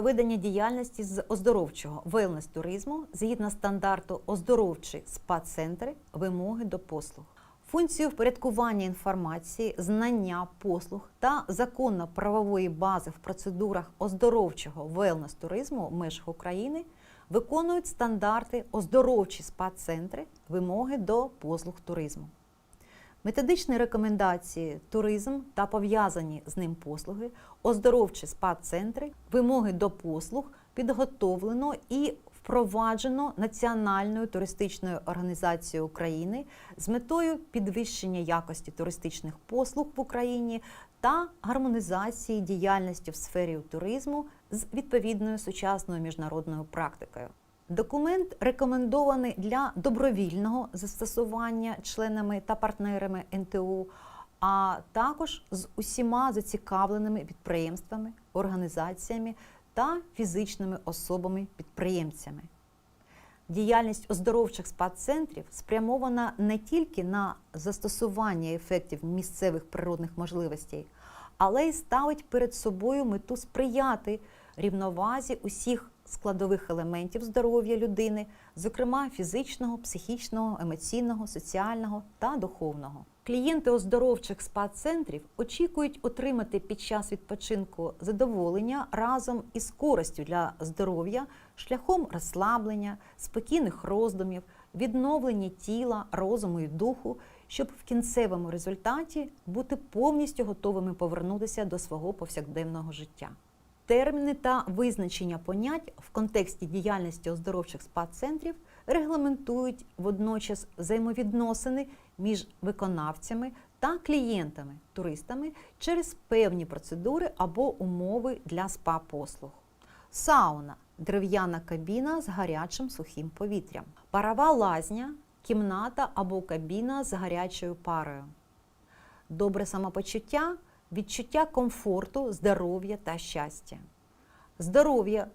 проведення діяльності з оздоровчого велнес-туризму згідно стандарту оздоровчі спа-центри, вимоги до послуг. Функцію впорядкування інформації, знання послуг та законно-правової бази в процедурах оздоровчого велнес-туризму в межах України виконують стандарти оздоровчі спа-центри, вимоги до послуг туризму. Методичні рекомендації, туризм та пов'язані з ним послуги, оздоровчі спа-центри, вимоги до послуг підготовлено і впроваджено Національною туристичною організацією України з метою підвищення якості туристичних послуг в Україні та гармонізації діяльності в сфері туризму з відповідною сучасною міжнародною практикою. Документ рекомендований для добровільного застосування членами та партнерами НТУ, а також з усіма зацікавленими підприємствами, організаціями та фізичними особами-підприємцями. Діяльність оздоровчих спа-центрів спрямована не тільки на застосування ефектів місцевих природних можливостей, але й ставить перед собою мету сприяти рівновазі усіх складових елементів здоров'я людини, зокрема фізичного, психічного, емоційного, соціального та духовного. Клієнти оздоровчих спа-центрів очікують отримати під час відпочинку задоволення разом із користю для здоров'я шляхом розслаблення, спокійних роздумів, відновлення тіла, розуму і духу, щоб в кінцевому результаті бути повністю готовими повернутися до свого повсякденного життя. Терміни та визначення понять в контексті діяльності оздоровчих спа-центрів регламентують водночас взаємовідносини між виконавцями та клієнтами, туристами через певні процедури або умови для спа-послуг. Сауна дерев'яна кабіна з гарячим сухим повітрям, парова лазня, кімната або кабіна з гарячою парою. Добре самопочуття відчуття комфорту, здоров'я та щастя. Здоров'я,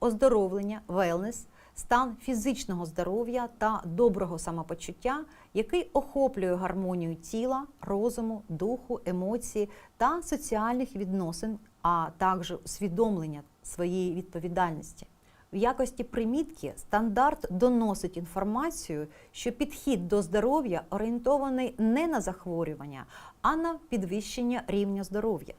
оздоровлення, велнес, стан фізичного здоров'я та доброго самопочуття, який охоплює гармонію тіла, розуму, духу, емоцій та соціальних відносин, а також усвідомлення своєї відповідальності. В якості примітки стандарт доносить інформацію, що підхід до здоров'я орієнтований не на захворювання, а на підвищення рівня здоров'я.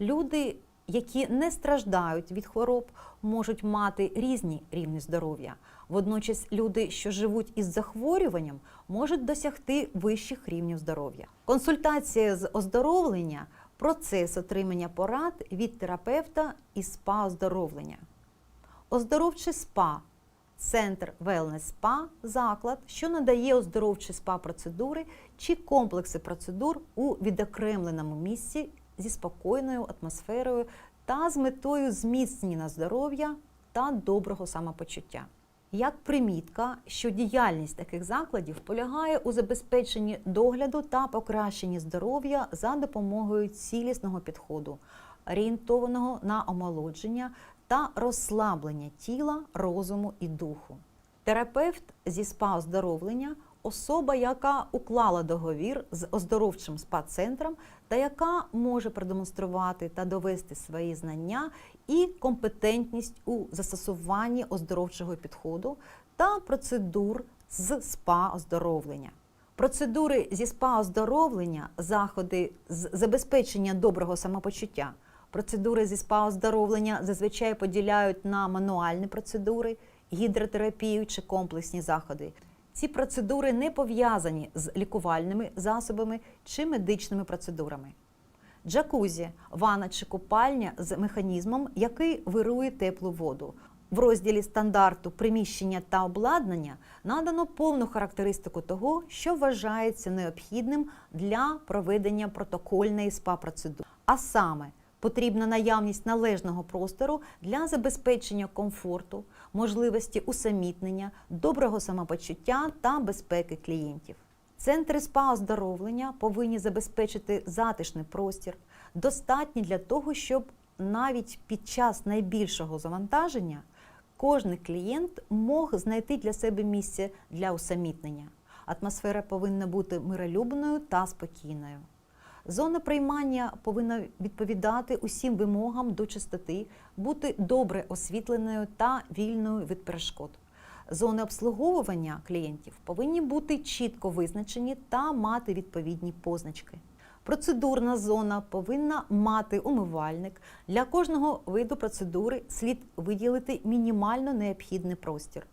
Люди, які не страждають від хвороб, можуть мати різні рівні здоров'я. Водночас люди, що живуть із захворюванням, можуть досягти вищих рівнів здоров'я. Консультація з оздоровлення процес отримання порад від терапевта і спа-оздоровлення. Оздоровче спа центр Wellness Spa – заклад, що надає оздоровчі спа-процедури чи комплекси процедур у відокремленому місці зі спокійною атмосферою та з метою зміцнення здоров'я та доброго самопочуття. Як примітка, що діяльність таких закладів полягає у забезпеченні догляду та покращенні здоров'я за допомогою цілісного підходу, орієнтованого на омолодження та розслаблення тіла, розуму і духу. Терапевт зі спа-оздоровлення особа, яка уклала договір з оздоровчим спа-центром та яка може продемонструвати та довести свої знання і компетентність у застосуванні оздоровчого підходу та процедур з спа-оздоровлення. Процедури зі спа-оздоровлення, заходи з забезпечення доброго самопочуття. Процедури зі спа-оздоровлення зазвичай поділяють на мануальні процедури, гідротерапію чи комплексні заходи. Ці процедури не пов'язані з лікувальними засобами чи медичними процедурами. Джакузі ванна чи купальня з механізмом, який вирує теплу воду. В розділі стандарту приміщення та обладнання надано повну характеристику того, що вважається необхідним для проведення протокольної спа-процедури. А саме потрібна наявність належного простору для забезпечення комфорту, можливості усамітнення, доброго самопочуття та безпеки клієнтів. Центри спа-оздоровлення повинні забезпечити затишний простір, достатній для того, щоб навіть під час найбільшого завантаження кожний клієнт мог знайти для себе місце для усамітнення. Атмосфера повинна бути миролюбною та спокійною. Зона приймання повинна відповідати усім вимогам до чистоти, бути добре освітленою та вільною від перешкод. Зони обслуговування клієнтів повинні бути чітко визначені та мати відповідні позначки. Процедурна зона повинна мати умивальник. Для кожного виду процедури слід виділити мінімально необхідний простір.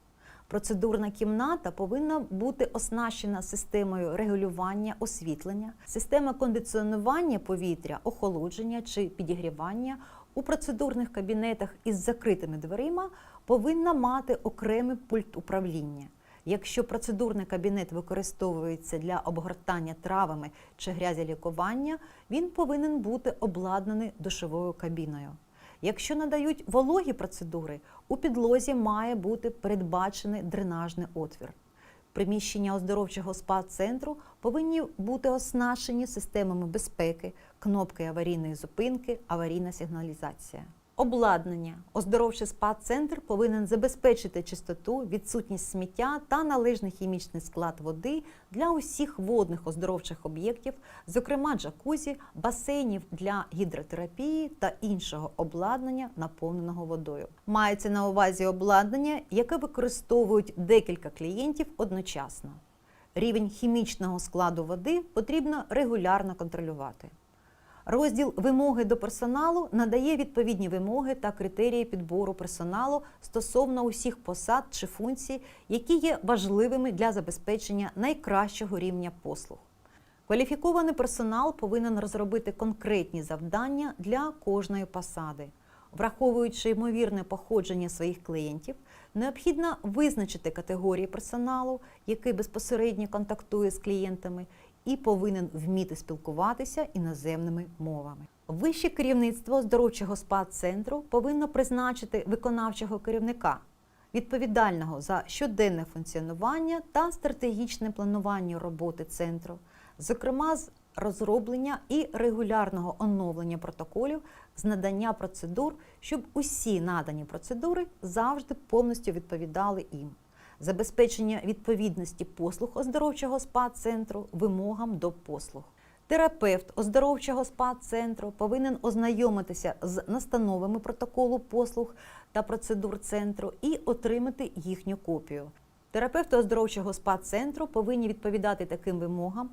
Процедурна кімната повинна бути оснащена системою регулювання освітлення, система кондиціонування повітря, охолодження чи підігрівання у процедурних кабінетах із закритими дверима повинна мати окремий пульт управління. Якщо процедурний кабінет використовується для обгортання травами чи грязелікування, він повинен бути обладнаний душовою кабіною. Якщо надають вологі процедури, у підлозі має бути передбачений дренажний отвір. Приміщення оздоровчого спа-центру повинні бути оснащені системами безпеки, кнопки аварійної зупинки, аварійна сигналізація. Обладнання. Оздоровчий спа-центр повинен забезпечити чистоту, відсутність сміття та належний хімічний склад води для усіх водних оздоровчих об'єктів, зокрема джакузі, басейнів для гідротерапії та іншого обладнання, наповненого водою. Мається на увазі обладнання, яке використовують декілька клієнтів одночасно. Рівень хімічного складу води потрібно регулярно контролювати. Розділ вимоги до персоналу надає відповідні вимоги та критерії підбору персоналу стосовно усіх посад чи функцій, які є важливими для забезпечення найкращого рівня послуг. Кваліфікований персонал повинен розробити конкретні завдання для кожної посади. Враховуючи ймовірне походження своїх клієнтів, необхідно визначити категорії персоналу, який безпосередньо контактує з клієнтами, і повинен вміти спілкуватися іноземними мовами. Вище керівництво оздоровчого спа-центру повинно призначити виконавчого керівника, відповідального за щоденне функціонування та стратегічне планування роботи центру, зокрема з розроблення і регулярного оновлення протоколів з надання процедур, щоб усі надані процедури завжди повністю відповідали їм забезпечення відповідності послуг оздоровчого спа-центру вимогам до послуг. Терапевт оздоровчого спа-центру повинен ознайомитися з настановами протоколу послуг та процедур центру і отримати їхню копію. Терапевти оздоровчого спа-центру повинні відповідати таким вимогам,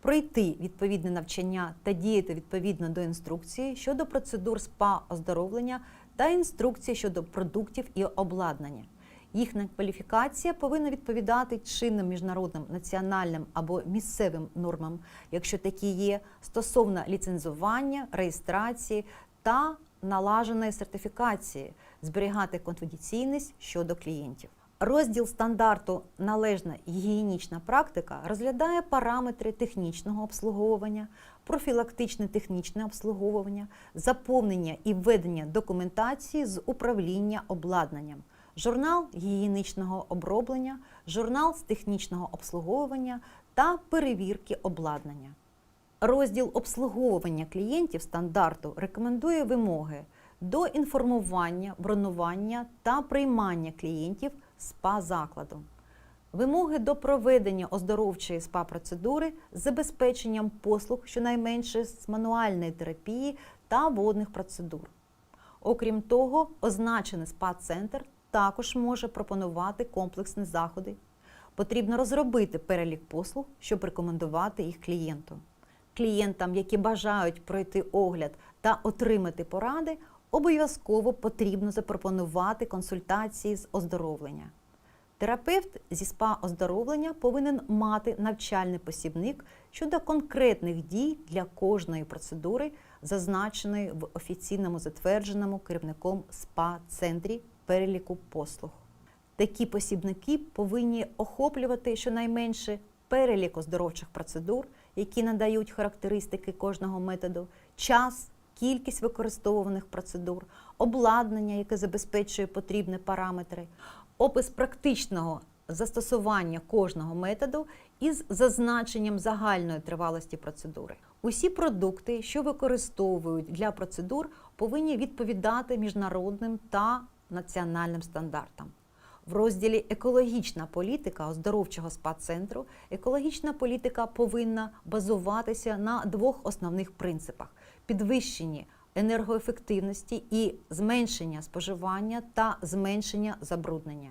пройти відповідне навчання та діяти відповідно до інструкції щодо процедур спа-оздоровлення та інструкції щодо продуктів і обладнання. Їхня кваліфікація повинна відповідати чинним міжнародним національним або місцевим нормам, якщо такі є, стосовно ліцензування, реєстрації та налаженої сертифікації, зберігати конфіденційність щодо клієнтів. Розділ стандарту належна гігієнічна практика розглядає параметри технічного обслуговування, профілактичне технічне обслуговування, заповнення і введення документації з управління обладнанням журнал гігієнічного оброблення, журнал з технічного обслуговування та перевірки обладнання. Розділ обслуговування клієнтів стандарту рекомендує вимоги до інформування, бронювання та приймання клієнтів спа закладу. Вимоги до проведення оздоровчої спа-процедури з забезпеченням послуг щонайменше з мануальної терапії та водних процедур. Окрім того, означений спа-центр також може пропонувати комплексні заходи. Потрібно розробити перелік послуг, щоб рекомендувати їх клієнту. Клієнтам, які бажають пройти огляд та отримати поради, обов'язково потрібно запропонувати консультації з оздоровлення. Терапевт зі спа-оздоровлення повинен мати навчальний посібник щодо конкретних дій для кожної процедури, зазначеної в офіційному затвердженому керівником спа-центрі переліку послуг. Такі посібники повинні охоплювати щонайменше перелік оздоровчих процедур, які надають характеристики кожного методу, час, кількість використовуваних процедур, обладнання, яке забезпечує потрібні параметри, опис практичного застосування кожного методу із зазначенням загальної тривалості процедури. Усі продукти, що використовують для процедур, повинні відповідати міжнародним та національним стандартам. В розділі Екологічна політика оздоровчого спа-центру екологічна політика повинна базуватися на двох основних принципах: підвищенні енергоефективності і зменшення споживання та зменшення забруднення.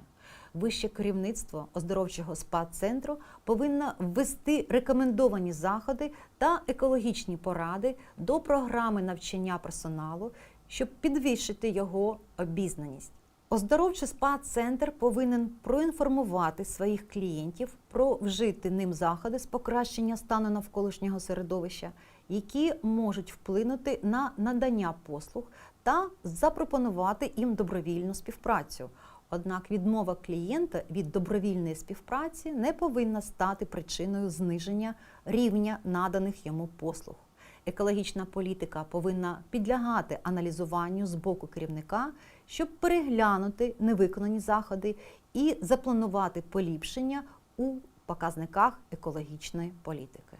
Вище керівництво оздоровчого спа-центру повинно ввести рекомендовані заходи та екологічні поради до програми навчання персоналу, щоб підвищити його обізнаність. Оздоровчий спа-центр повинен проінформувати своїх клієнтів про вжити ним заходи з покращення стану навколишнього середовища, які можуть вплинути на надання послуг та запропонувати їм добровільну співпрацю. Однак відмова клієнта від добровільної співпраці не повинна стати причиною зниження рівня наданих йому послуг. Екологічна політика повинна підлягати аналізуванню з боку керівника, щоб переглянути невиконані заходи і запланувати поліпшення у показниках екологічної політики.